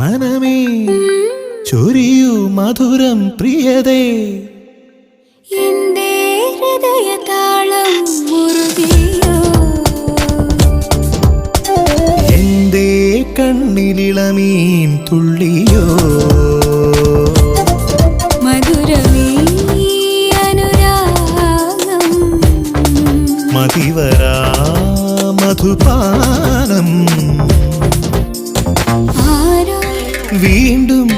മനമേ ചൊരിയൂ മധുരം പ്രിയതേ. എന്റെ ഹൃദയതാളം മുറുകിയോ. എന്റെ കണ്ണിലിളമീൻ തുള്ളിയോ. മധുരമേ അനുരാഗം. മതിവരാ മധുപാനം. വീണ്ടും